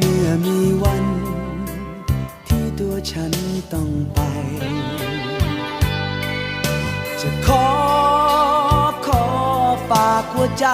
เมื่อมีวันที่ตัวฉันต้องไป จะขอขอฝากหัวใจ